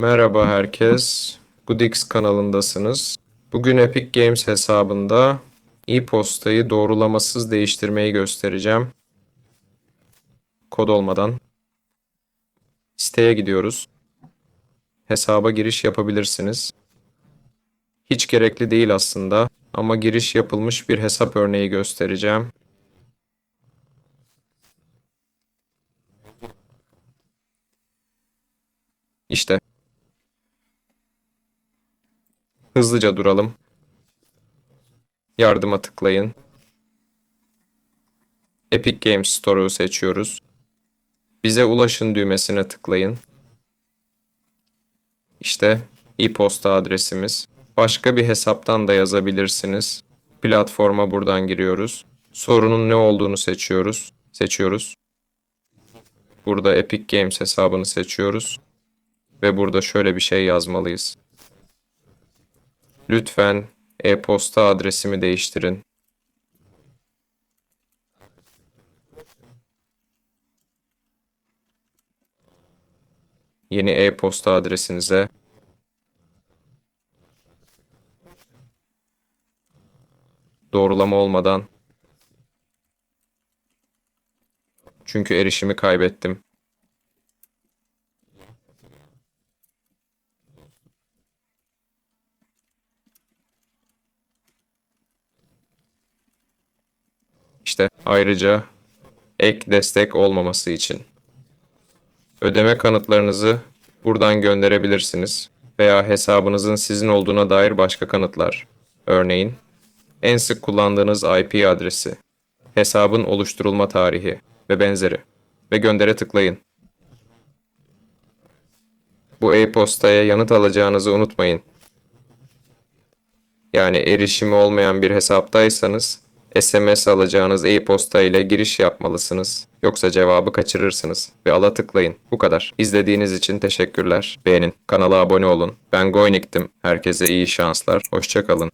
Merhaba herkes. Goodix kanalındasınız. Bugün Epic Games hesabında e-postayı doğrulamasız değiştirmeyi göstereceğim. Kod olmadan. Siteye gidiyoruz. Hesaba giriş yapabilirsiniz. Hiç gerekli değil aslında ama giriş yapılmış bir hesap örneği göstereceğim. İşte Hızlıca duralım. Yardıma tıklayın. Epic Games Store'u seçiyoruz. Bize ulaşın düğmesine tıklayın. İşte e-posta adresimiz. Başka bir hesaptan da yazabilirsiniz. Platforma buradan giriyoruz. Sorunun ne olduğunu seçiyoruz. Seçiyoruz. Burada Epic Games hesabını seçiyoruz. Ve burada şöyle bir şey yazmalıyız. Lütfen e-posta adresimi değiştirin. Yeni e-posta adresinize doğrulama olmadan çünkü erişimi kaybettim. İşte ayrıca ek destek olmaması için. Ödeme kanıtlarınızı buradan gönderebilirsiniz veya hesabınızın sizin olduğuna dair başka kanıtlar. Örneğin en sık kullandığınız IP adresi, hesabın oluşturulma tarihi ve benzeri ve göndere tıklayın. Bu e-postaya yanıt alacağınızı unutmayın. Yani erişimi olmayan bir hesaptaysanız SMS alacağınız e-posta ile giriş yapmalısınız. Yoksa cevabı kaçırırsınız. Ve ala tıklayın. Bu kadar. İzlediğiniz için teşekkürler. Beğenin. Kanala abone olun. Ben Goynik'tim. Herkese iyi şanslar. Hoşçakalın.